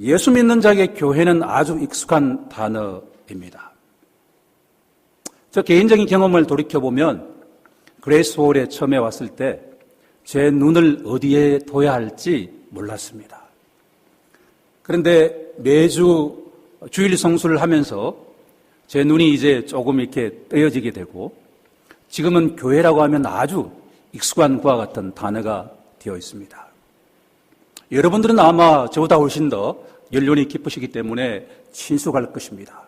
예수 믿는 자에게 교회는 아주 익숙한 단어입니다. 저 개인적인 경험을 돌이켜보면 그레이스 홀에 처음에 왔을 때 제 눈을 어디에 둬야 할지 몰랐습니다. 그런데 매주 주일 성수를 하면서 제 눈이 이제 조금 이렇게 떼어지게 되고 지금은 교회라고 하면 아주 익숙한 그와 같은 단어가 되어 있습니다. 여러분들은 아마 저보다 훨씬 더 연륜이 깊으시기 때문에 친숙할 것입니다.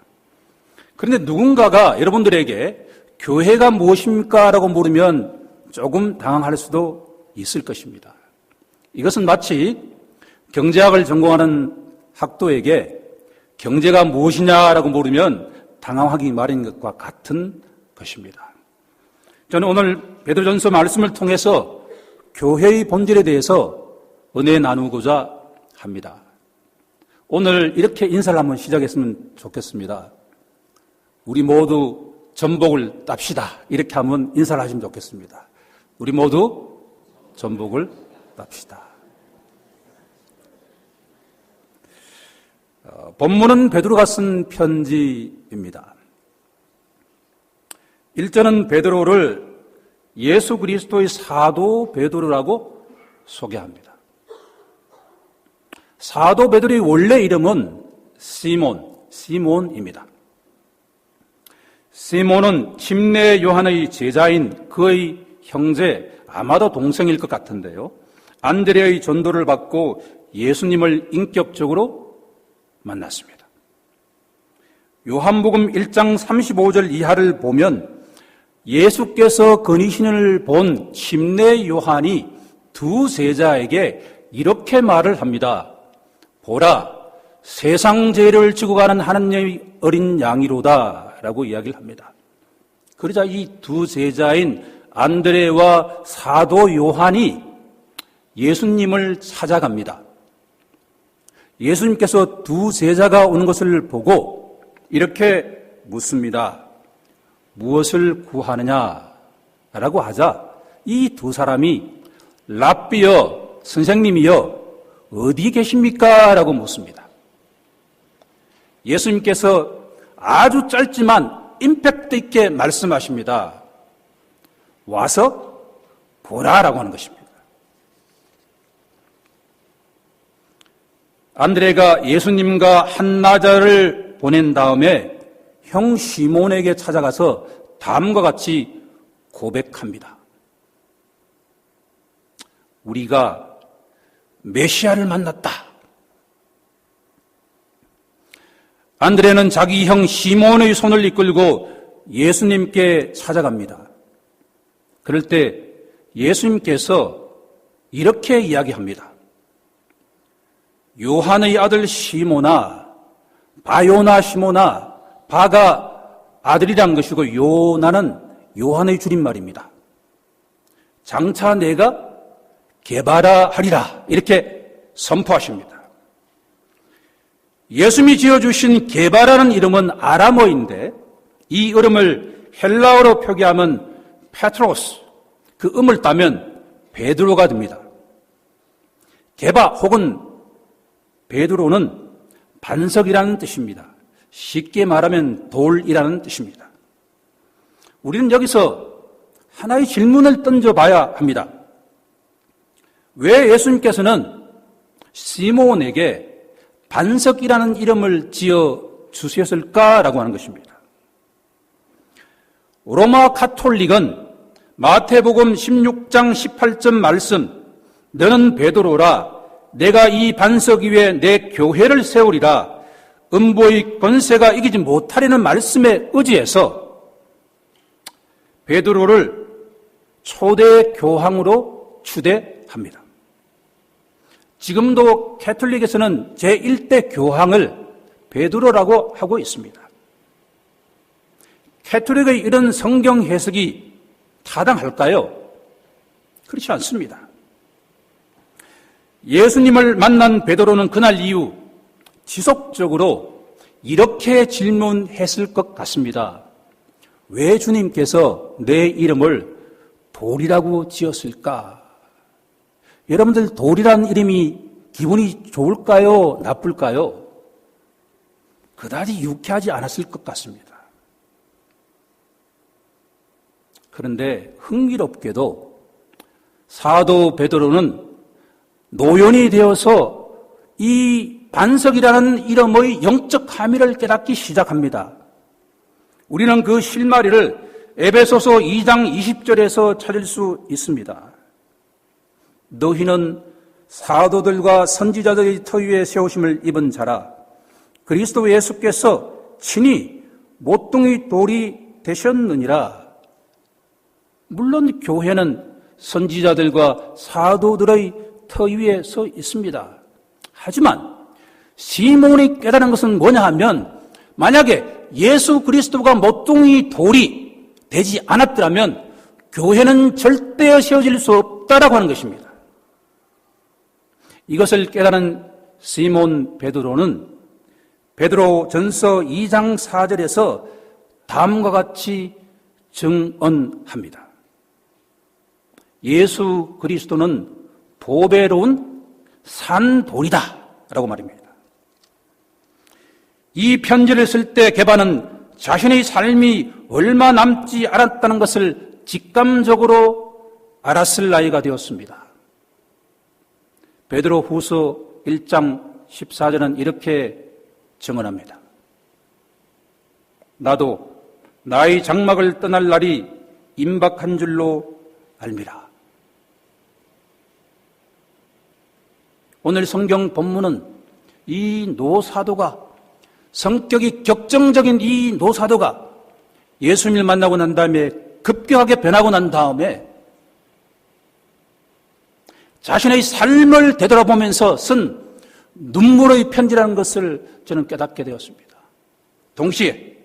그런데 누군가가 여러분들에게 교회가 무엇입니까? 라고 물으면 조금 당황할 수도 있을 것입니다. 이것은 마치 경제학을 전공하는 학도에게 경제가 무엇이냐라고 물으면 당황하기 마련인 것과 같은 것입니다. 저는 오늘 베드로전서 말씀을 통해서 교회의 본질에 대해서 은혜 나누고자 합니다. 오늘 이렇게 인사를 한번 시작했으면 좋겠습니다. 우리 모두 전복을 땁시다. 이렇게 하면 인사를 하시면 좋겠습니다. 우리 모두 전복을 땁시다. 어, 본문은 베드로가 쓴 편지입니다. 1절은 베드로를 예수 그리스도의 사도 베드로라고 소개합니다. 사도 베드로의 원래 이름은 시몬, 시몬입니다. 시몬은 침례 요한의 제자인 그의 형제, 아마도 동생일 것 같은데요. 안드레의 전도를 받고 예수님을 인격적으로 만났습니다. 요한복음 1장 35절 이하를 보면 예수께서 건의신을 본 침례 요한이 두 세자에게 이렇게 말을 합니다. 보라, 세상 죄를 지고 가는 하나님의 어린 양이로다. 라고 이야기를 합니다. 그러자 이두 세자인 안드레와 사도 요한이 예수님을 찾아갑니다. 예수님께서 두 제자가 오는 것을 보고 이렇게 묻습니다. 무엇을 구하느냐? 라고 하자 이 두 사람이 랍비여, 선생님이여, 어디 계십니까? 라고 묻습니다. 예수님께서 아주 짧지만 임팩트 있게 말씀하십니다. 와서 보라라고 하는 것입니다. 안드레가 예수님과 한나자를 보낸 다음에 형 시몬에게 찾아가서 다음과 같이 고백합니다. 우리가 메시아를 만났다. 안드레는 자기 형 시몬의 손을 이끌고 예수님께 찾아갑니다. 그럴 때 예수님께서 이렇게 이야기합니다. 요한의 아들 시모나, 바요나 시모나, 바가 아들이란 것이고 요나는 요한의 줄임말입니다. 장차 내가 개발하리라 이렇게 선포하십니다. 예수님이 지어주신 개발하는 이름은 아람어인데 이 이름을 헬라어로 표기하면 페트로스 그 음을 따면 베드로가 됩니다. 개바 혹은 베드로는 반석이라는 뜻입니다. 쉽게 말하면 돌이라는 뜻입니다. 우리는 여기서 하나의 질문을 던져봐야 합니다. 왜 예수님께서는 시몬에게 반석이라는 이름을 지어 주셨을까라고 하는 것입니다. 로마 카톨릭은 마태복음 16장 18절 말씀 너는 베드로라 내가 이 반석 위에 내 교회를 세우리라 음보의 권세가 이기지 못하려는 말씀에 의지해서 베드로를 초대 교황으로 추대합니다. 지금도 캐톨릭에서는 제1대 교황을 베드로라고 하고 있습니다. 캐톨릭의 이런 성경 해석이 타당할까요? 그렇지 않습니다. 예수님을 만난 베드로는 그날 이후 지속적으로 이렇게 질문했을 것 같습니다. 왜 주님께서 내 이름을 돌이라고 지었을까? 여러분들 돌이라는 이름이 기분이 좋을까요? 나쁠까요? 그다지 유쾌하지 않았을 것 같습니다. 그런데 흥미롭게도 사도 베드로는 노연이 되어서 이 반석이라는 이름의 영적 함의를 깨닫기 시작합니다. 우리는 그 실마리를 에베소서 2장 20절에서 찾을 수 있습니다. 너희는 사도들과 선지자들의 터 위에 세우심을 입은 자라 그리스도 예수께서 친히 모퉁이 돌이 되셨느니라. 물론 교회는 선지자들과 사도들의 터 위에 서 있습니다. 하지만 시몬이 깨달은 것은 뭐냐 하면 만약에 예수 그리스도가 모퉁이 돌이 되지 않았더라면 교회는 절대 세워질 수 없다라고 하는 것입니다. 이것을 깨달은 시몬 베드로는 베드로 전서 2장 4절에서 다음과 같이 증언합니다. 예수 그리스도는 보배로운 산돌이다. 라고 말입니다. 이 편지를 쓸 때 개반은 자신의 삶이 얼마 남지 않았다는 것을 직감적으로 알았을 나이가 되었습니다. 베드로 후서 1장 14절은 이렇게 증언합니다. 나도 나의 장막을 떠날 날이 임박한 줄로 알미라. 오늘 성경 본문은 이 노사도가 성격이 격정적인 이 노사도가 예수님을 만나고 난 다음에 급격하게 변하고 난 다음에 자신의 삶을 되돌아보면서 쓴 눈물의 편지라는 것을 저는 깨닫게 되었습니다. 동시에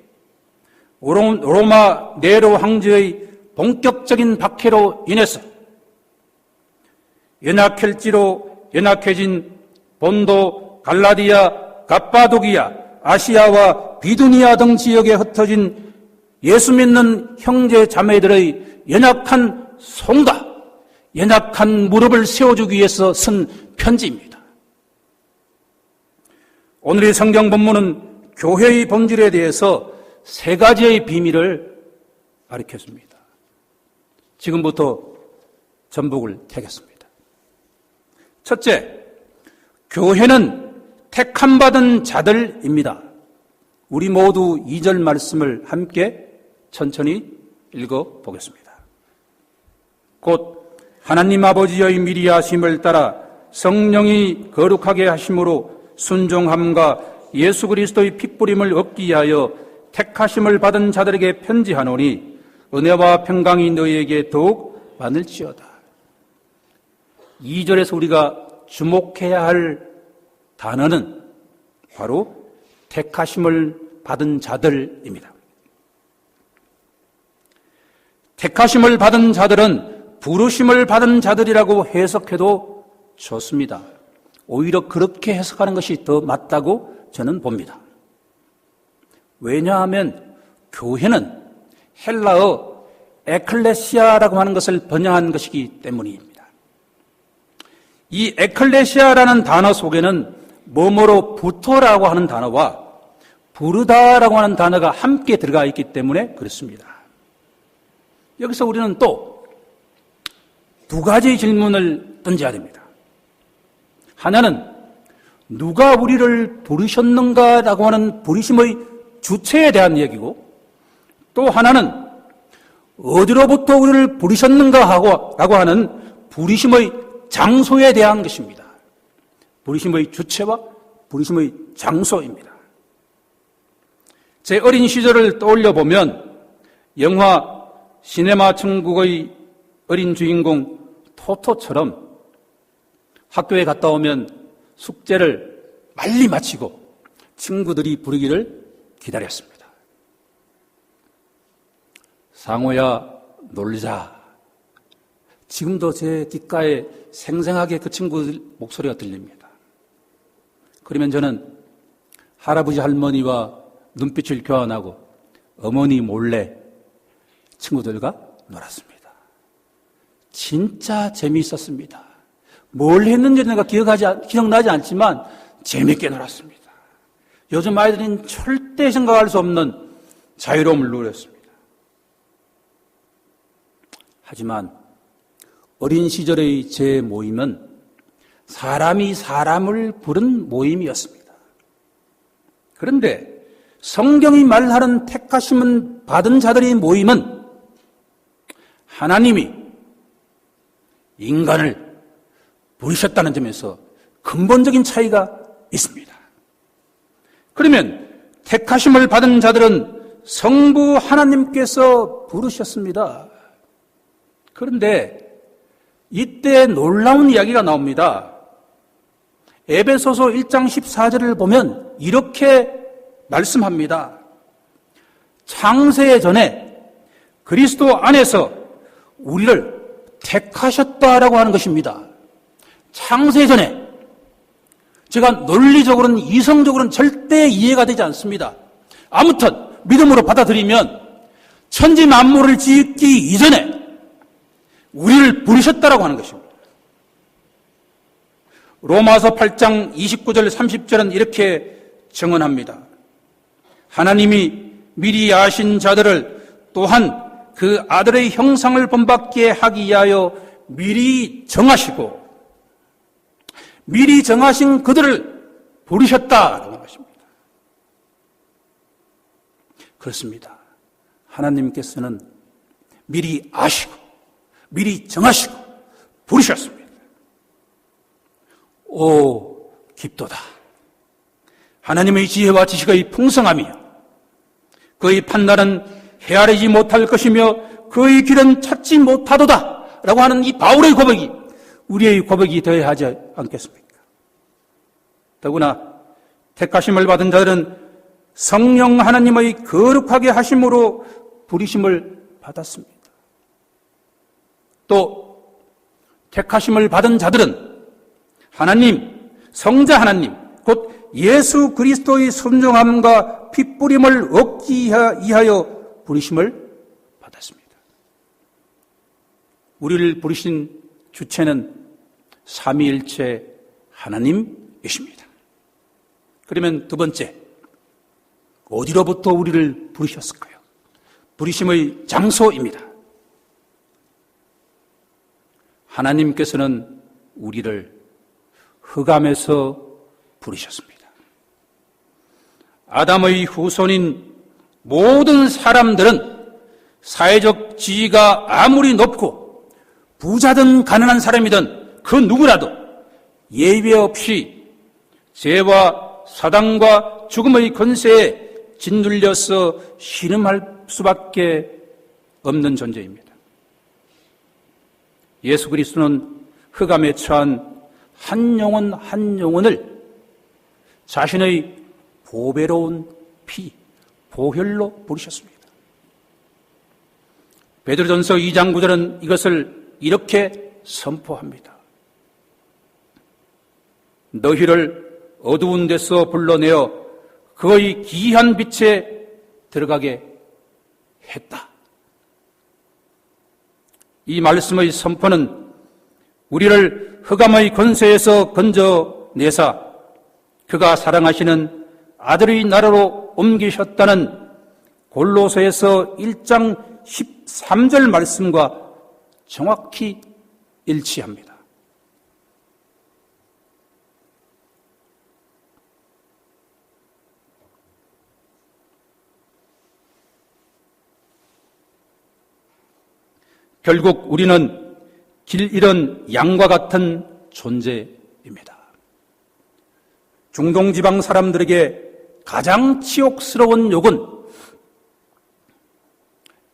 로마 네로 황제의 본격적인 박해로 인해서 연약할지로 연약해진 본도, 갈라디아, 갑바도기아, 아시아와 비두니아 등 지역에 흩어진 예수 믿는 형제 자매들의 연약한 손과 연약한 무릎을 세워주기 위해서 쓴 편지입니다. 오늘의 성경 본문은 교회의 본질에 대해서 세 가지의 비밀을 가르쳤습니다. 지금부터 전북을 택했습니다. 첫째, 교회는 택함 받은 자들입니다. 우리 모두 2절 말씀을 함께 천천히 읽어 보겠습니다. 곧 하나님 아버지의 미리 하심을 따라 성령이 거룩하게 하심으로 순종함과 예수 그리스도의 핏부림을 얻기 위하여 택하심을 받은 자들에게 편지하노니 은혜와 평강이 너희에게 더욱 많을지어다. 2절에서 우리가 주목해야 할 단어는 바로 택하심을 받은 자들입니다. 택하심을 받은 자들은 부르심을 받은 자들이라고 해석해도 좋습니다. 오히려 그렇게 해석하는 것이 더 맞다고 저는 봅니다. 왜냐하면 교회는 헬라어 에클레시아라고 하는 것을 번역한 것이기 때문입니다. 이 에클레시아라는 단어 속에는 뭐뭐로 붙어라고 하는 단어와 부르다라고 하는 단어가 함께 들어가 있기 때문에 그렇습니다. 여기서 우리는 또 두 가지 질문을 던져야 됩니다. 하나는 누가 우리를 부르셨는가라고 하는 부르심의 주체에 대한 얘기고 또 하나는 어디로부터 우리를 부르셨는가 하고 라고 하는 부르심의 장소에 대한 것입니다. 부르심의 주체와 부르심의 장소입니다. 제 어린 시절을 떠올려 보면 영화 시네마 천국의 어린 주인공 토토처럼 학교에 갔다 오면 숙제를 빨리 마치고 친구들이 부르기를 기다렸습니다. 상호야 놀자. 지금도 제 귓가에 생생하게 그 친구 목소리가 들립니다. 그러면 저는 할아버지 할머니와 눈빛을 교환하고 어머니 몰래 친구들과 놀았습니다. 진짜 재미있었습니다. 뭘 했는지 내가 기억하지, 기억나지 않지만 재밌게 놀았습니다. 요즘 아이들은 절대 생각할 수 없는 자유로움을 누렸습니다. 하지만 어린 시절의 제 모임은 사람이 사람을 부른 모임이었습니다. 그런데 성경이 말하는 택하심은 받은 자들의 모임은 하나님이 인간을 부르셨다는 점에서 근본적인 차이가 있습니다. 그러면 택하심을 받은 자들은 성부 하나님께서 부르셨습니다. 그런데 이때 놀라운 이야기가 나옵니다. 에베소서 1장 14절을 보면 이렇게 말씀합니다. 창세 전에 그리스도 안에서 우리를 택하셨다라고 하는 것입니다. 창세 전에 제가 논리적으로는 이성적으로는 절대 이해가 되지 않습니다. 아무튼 믿음으로 받아들이면 천지 만물을 짓기 이전에 우리를 부르셨다라고 하는 것입니다. 로마서 8장 29절 30절은 이렇게 증언합니다. 하나님이 미리 아신 자들을 또한 그 아들의 형상을 본받게 하기 위하여 미리 정하시고 미리 정하신 그들을 부르셨다라는 것입니다. 그렇습니다. 하나님께서는 미리 아시고 미리 정하시고 부르셨습니다. 오, 깊도다. 하나님의 지혜와 지식의 풍성함이요. 그의 판단은 헤아리지 못할 것이며 그의 길은 찾지 못하도다. 라고 하는 이 바울의 고백이 우리의 고백이 되어야 하지 않겠습니까? 더구나 택하심을 받은 자들은 성령 하나님의 거룩하게 하심으로 부리심을 받았습니다. 또 택하심을 받은 자들은 하나님, 성자 하나님, 곧 예수 그리스도의 순종함과 핏뿌림을 얻기 위하여 부르심을 받았습니다. 우리를 부르신 주체는 삼위일체 하나님이십니다. 그러면 두 번째, 어디로부터 우리를 부르셨을까요? 부르심의 장소입니다. 하나님께서는 우리를 흑암에서 부르셨습니다. 아담의 후손인 모든 사람들은 사회적 지위가 아무리 높고 부자든 가난한 사람이든 그 누구라도 예외 없이 죄와 사당과 죽음의 권세에 짓눌려서 신음할 수밖에 없는 존재입니다. 예수 그리스도는 흑암에 처한 한 영혼 한 영혼을 자신의 보배로운 피, 보혈로 부르셨습니다. 베드로전서 2장 9절은 이것을 이렇게 선포합니다. 너희를 어두운 데서 불러내어 그의 기이한 빛에 들어가게 했다. 이 말씀의 선포는 우리를 흑암의 권세에서 건져내사 그가 사랑하시는 아들의 나라로 옮기셨다는 골로새에서 1장 13절 말씀과 정확히 일치합니다. 결국 우리는 길 잃은 양과 같은 존재입니다. 중동 지방 사람들에게 가장 치욕스러운 욕은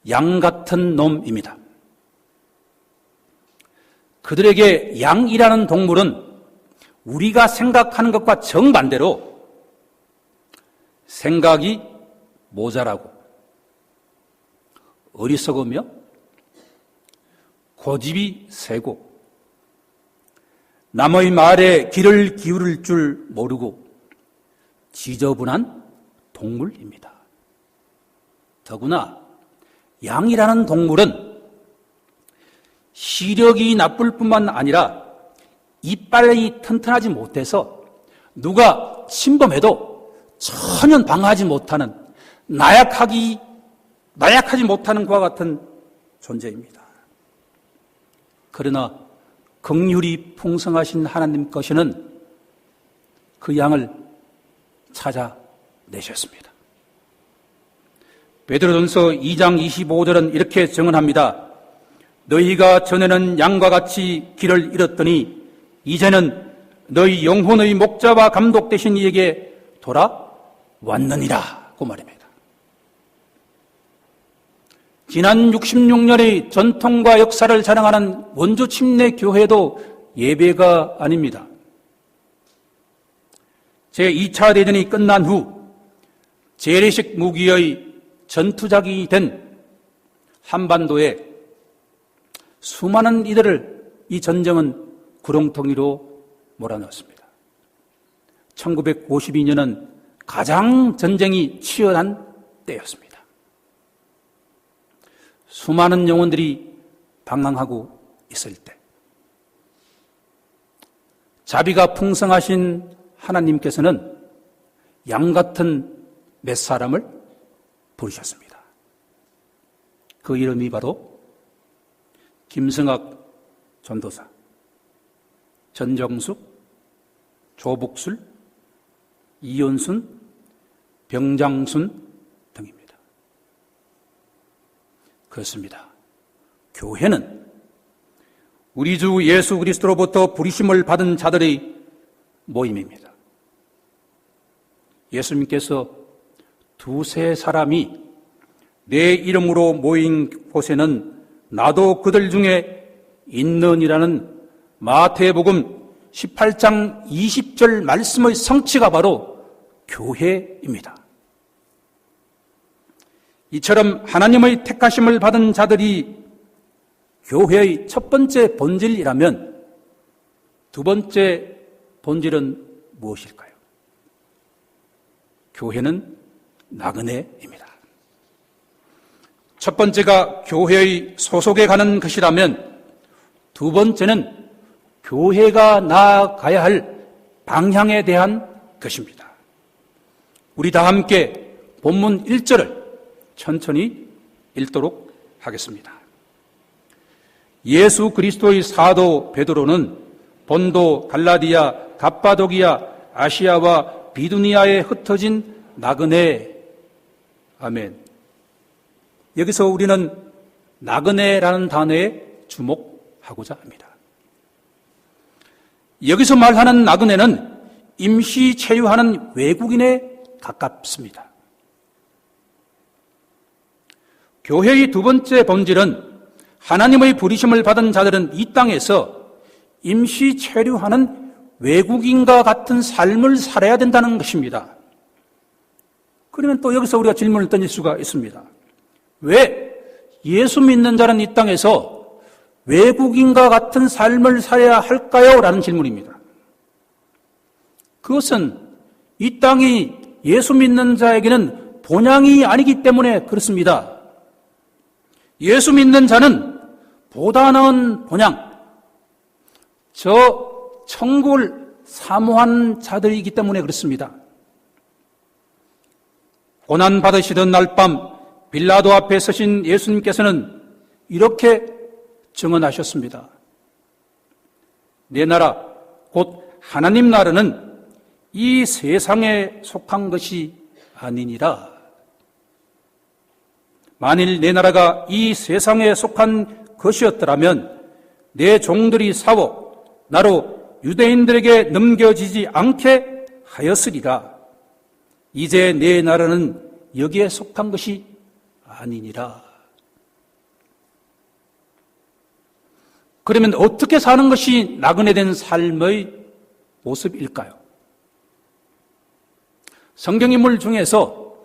양 같은 놈입니다. 그들에게 양이라는 동물은 우리가 생각하는 것과 정반대로 생각이 모자라고 어리석으며 고집이 세고 남의 말에 귀를 기울일 줄 모르고 지저분한 동물입니다. 더구나 양이라는 동물은 시력이 나쁠 뿐만 아니라 이빨이 튼튼하지 못해서 누가 침범해도 전혀 방어하지 못하는 나약하기 나약하지 못하는 그와 같은 존재입니다. 그러나 긍휼이 풍성하신 하나님 것이는 그 양을 찾아내셨습니다. 베드로전서 2장 25절은 이렇게 증언합니다. 너희가 전에는 양과 같이 길을 잃었더니 이제는 너희 영혼의 목자와 감독 되신 이에게 돌아왔느니라. 그 말입니다. 지난 66년의 전통과 역사를 자랑하는 원조 침례 교회도 예배가 아닙니다. 제2차 대전이 끝난 후 재래식 무기의 전투작이 된 한반도에 수많은 이들을 이 전쟁은 구렁텅이로 몰아넣었습니다. 1952년은 가장 전쟁이 치열한 때였습니다. 수많은 영혼들이 방황하고 있을 때, 자비가 풍성하신 하나님께서는 양 같은 몇 사람을 부르셨습니다. 그 이름이 바로 김승학 전도사, 전정숙, 조복술, 이연순, 병장순 등입니다. 그렇습니다. 교회는 우리 주 예수 그리스도로부터 부리심을 받은 자들의 모임입니다. 예수님께서 두세 사람이 내 이름으로 모인 곳에는 나도 그들 중에 있는이라는 마태복음 18장 20절 말씀의 성취가 바로 교회입니다. 이처럼 하나님의 택하심을 받은 자들이 교회의 첫 번째 본질이라면 두 번째 본질은 무엇일까요? 교회는 나그네입니다. 첫 번째가 교회의 소속에 가는 것이라면 두 번째는 교회가 나아가야 할 방향에 대한 것입니다. 우리 다 함께 본문 1절을 천천히 읽도록 하겠습니다. 예수 그리스도의 사도 베드로는 본도, 갈라디아, 갑바도기아, 아시아와 비두니아에 흩어진 나그네 아멘. 여기서 우리는 나그네라는 단어에 주목하고자 합니다. 여기서 말하는 나그네는 임시 체류하는 외국인에 가깝습니다. 교회의 두 번째 본질은 하나님의 부리심을 받은 자들은 이 땅에서 임시 체류하는 외국인과 같은 삶을 살아야 된다는 것입니다. 그러면 또 여기서 우리가 질문을 던질 수가 있습니다. 왜 예수 믿는 자는 이 땅에서 외국인과 같은 삶을 살아야 할까요? 라는 질문입니다. 그것은 이 땅이 예수 믿는 자에게는 본향이 아니기 때문에 그렇습니다. 예수 믿는 자는 보다 나은 본향, 저 천국을 사모한 자들이기 때문에 그렇습니다. 고난 받으시던 날 밤 빌라도 앞에 서신 예수님께서는 이렇게 증언하셨습니다. 내 나라, 곧 하나님 나라는 이 세상에 속한 것이 아니니라. 만일 내 나라가 이 세상에 속한 것이었더라면 내 종들이 사워 나로 유대인들에게 넘겨지지 않게 하였으리라. 이제 내 나라는 여기에 속한 것이 아니니라. 그러면 어떻게 사는 것이 나그네된 삶의 모습일까요? 성경인물 중에서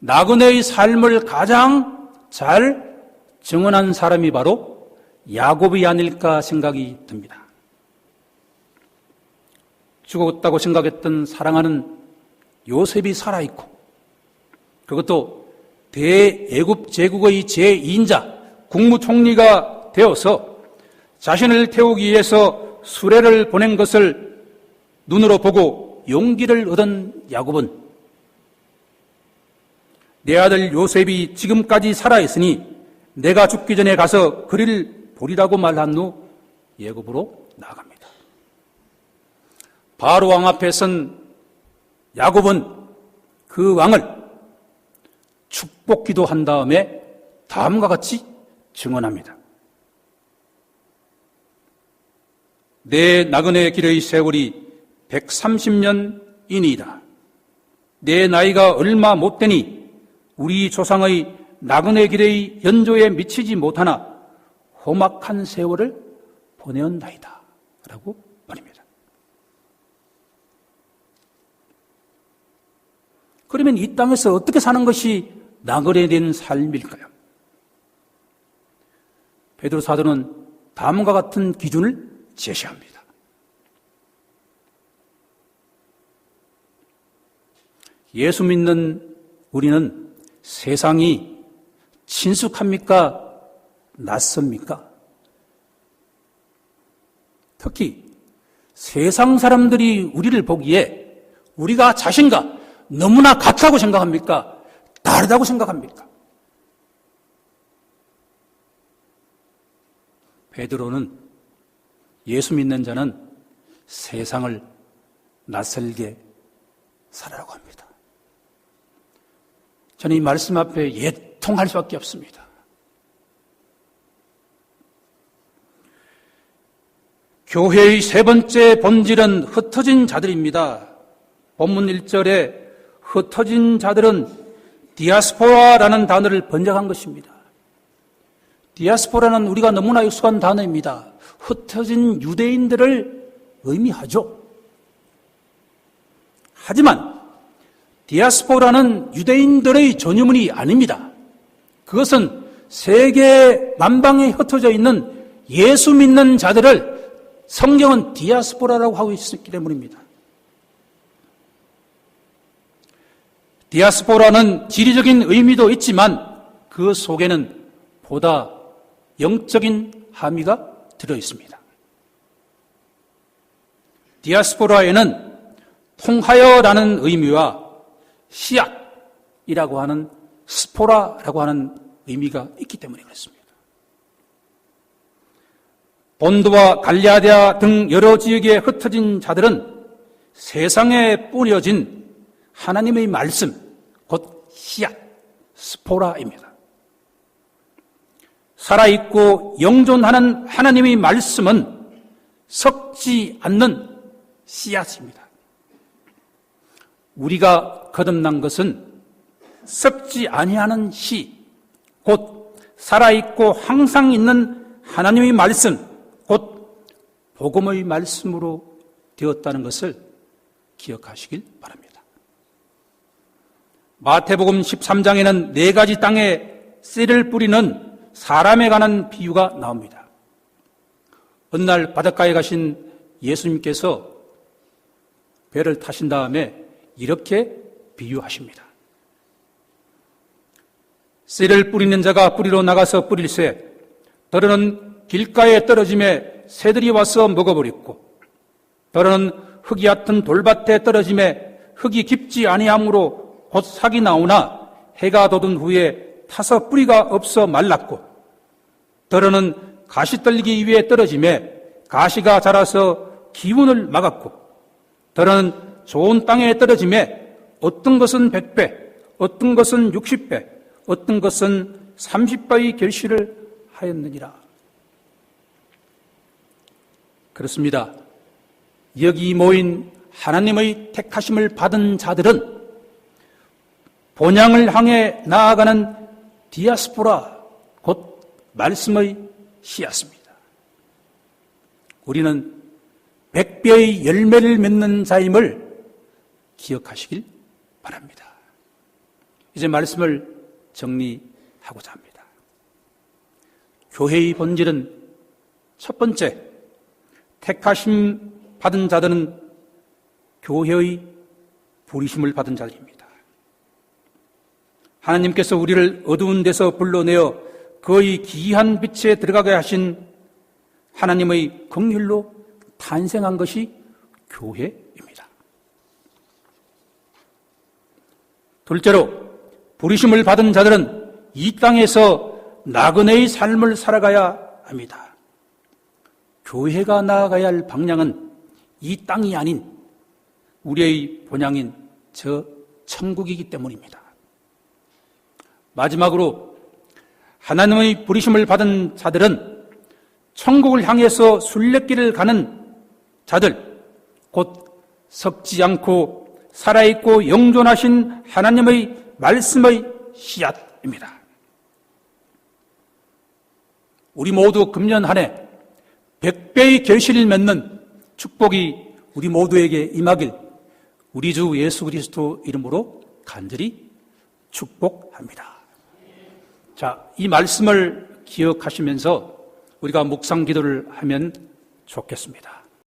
나그네의 삶을 가장 잘 증언한 사람이 바로 야곱이 아닐까 생각이 듭니다. 죽었다고 생각했던 사랑하는 요셉이 살아있고 그것도 대애굽 제국의 제2인자 국무총리가 되어서 자신을 태우기 위해서 수레를 보낸 것을 눈으로 보고 용기를 얻은 야곱은 내 아들 요셉이 지금까지 살아있으니 내가 죽기 전에 가서 그를 보리라고 말한 후 예굽으로 나갑니다. 바로 왕 앞에 선 야곱은 그 왕을 축복 기도한 다음에 다음과 같이 증언합니다. 내 나그네 길의 세월이 130년이니이다. 내 나이가 얼마 못 되니 우리 조상의 나그네 길의 연조에 미치지 못하나 험악한 세월을 보내었나이다. 라고 말입니다. 그러면 이 땅에서 어떻게 사는 것이 나그네 된 삶일까요? 베드로 사도는 다음과 같은 기준을 제시합니다. 예수 믿는 우리는 세상이 친숙합니까? 낯섭니까? 특히 세상 사람들이 우리를 보기에 우리가 자신과 너무나 같다고 생각합니까? 다르다고 생각합니까? 베드로는 예수 믿는 자는 세상을 낯설게 살아라고 합니다. 저는 이 말씀 앞에 예통할 수밖에 없습니다. 교회의 세 번째 본질은 흩어진 자들입니다. 본문 1절에 흩어진 자들은 디아스포라라는 단어를 번역한 것입니다. 디아스포라는 우리가 너무나 익숙한 단어입니다. 흩어진 유대인들을 의미하죠. 하지만 디아스포라는 유대인들의 전유문이 아닙니다. 그것은 세계 만방에 흩어져 있는 예수 믿는 자들을 성경은 디아스포라라고 하고 있기 때문입니다. 디아스포라는 지리적인 의미도 있지만 그 속에는 보다 영적인 함의가 들어 있습니다. 디아스포라에는 통하여라는 의미와 씨앗이라고 하는 스포라라고 하는 의미가 있기 때문에 그렇습니다. 본도와 갈리아디아 등 여러 지역에 흩어진 자들은 세상에 뿌려진 하나님의 말씀, 곧 씨앗, 스포라입니다. 살아있고 영존하는 하나님의 말씀은 섞지 않는 씨앗입니다. 우리가 거듭난 것은 썩지 아니하는 씨, 곧 살아있고 항상 있는 하나님의 말씀, 곧 복음의 말씀으로 되었다는 것을 기억하시길 바랍니다. 마태복음 13장에는 네 가지 땅에 씨를 뿌리는 사람에 관한 비유가 나옵니다. 어느 날 바닷가에 가신 예수님께서 배를 타신 다음에 이렇게 비유하십니다. 씨를 뿌리는 자가 뿌리로 나가서 뿌릴새 더러는 길가에 떨어짐에 새들이 와서 먹어버렸고 더러는 흙이 얕은 돌밭에 떨어짐에 흙이 깊지 아니하므로 곧 삭이 나오나 해가 돋은 후에 타서 뿌리가 없어 말랐고 더러는 가시 떨기 위에 떨어짐에 가시가 자라서 기운을 막았고 더러는 좋은 땅에 떨어짐에 어떤 것은 100배, 어떤 것은 60배, 어떤 것은 30배의 결실을 하였느니라. 그렇습니다. 여기 모인 하나님의 택하심을 받은 자들은 본향을 향해 나아가는 디아스포라, 곧 말씀의 씨앗입니다. 우리는 백배의 열매를 맺는 자임을 기억하시길 바랍니다. 이제 말씀을 정리하고자 합니다. 교회의 본질은 첫 번째, 택하심 받은 자들은 교회의 부리심을 받은 자들입니다. 하나님께서 우리를 어두운 데서 불러내어 그의 기이한 빛에 들어가게 하신 하나님의 긍휼로 탄생한 것이 교회입니다. 둘째로 부르심을 받은 자들은 이 땅에서 나그네의 삶을 살아가야 합니다. 교회가 나아가야 할 방향은 이 땅이 아닌 우리의 본향인 저 천국이기 때문입니다. 마지막으로 하나님의 부르심을 받은 자들은 천국을 향해서 순례길을 가는 자들, 곧 섞지 않고 살아있고 영존하신 하나님의 말씀의 씨앗입니다. 우리 모두 금년 한 해 백배의 결실을 맺는 축복이 우리 모두에게 임하길 우리 주 예수 그리스도 이름으로 간절히 축복합니다. 자, 이 말씀을 기억하시면서 우리가 묵상 기도를 하면 좋겠습니다.